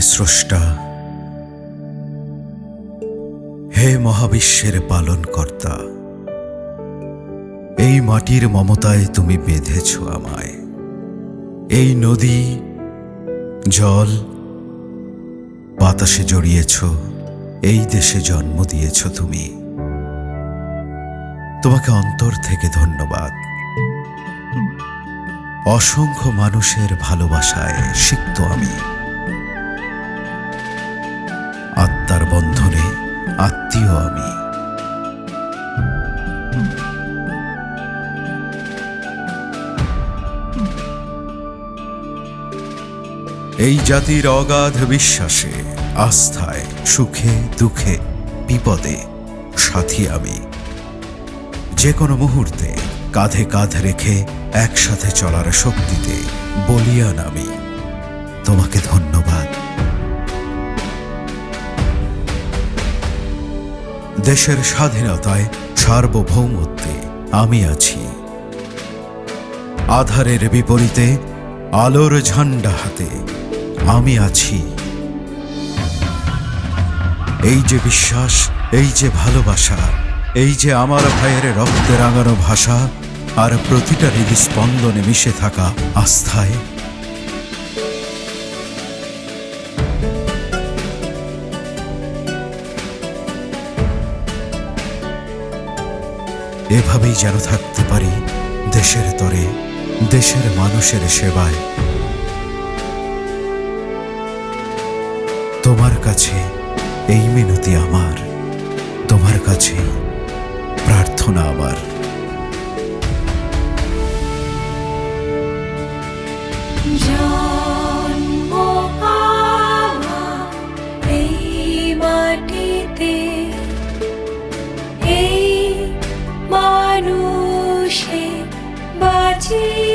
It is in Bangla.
স্রষ্টা হে মহাবিশ্বের পালন কর্তা এই মাটির মমতায় তুমি বেঁধেছ আমায়। এই নদী, জল, বাতাসে জড়িয়েছ, এই দেশে জন্ম দিয়েছ তুমি। তোমাকে অন্তর থেকে ধন্যবাদ। অসংখ্য মানুষের ভালোবাসায় সিক্ত আমি। বন্ধনে আত্মীয় আমি। এই জাতির অগাধ বিশ্বাসে, আস্থায়, সুখে, দুঃখে, বিপদে সাথী আমি। যে কোনো মুহূর্তে কাঁধে কাঁধ রেখে একসাথে চলার শক্তিতে বলিয়ান আমি। তোমাকে ধন্যবাদ। দেশের স্বাধীনতায় সার্বভৌমত্বে আমি আছি। আধারের বিপরীতে আলোর ঝান্ডা হাতে আমি আছি। এই যে বিশ্বাস, এই যে ভালোবাসা, এই যে আমার ভাইয়ের রক্তে রাঙানো ভাষা, আর প্রতিটা হৃদস্পন্দনে মিশে থাকা আস্থায় এভাবেই যেন থাকতে পারি দেশের তরে, দেশের মানুষের সেবায়। তোমার কাছে এই মিনতি আমার, তোমার কাছে প্রার্থনা আমার। 起。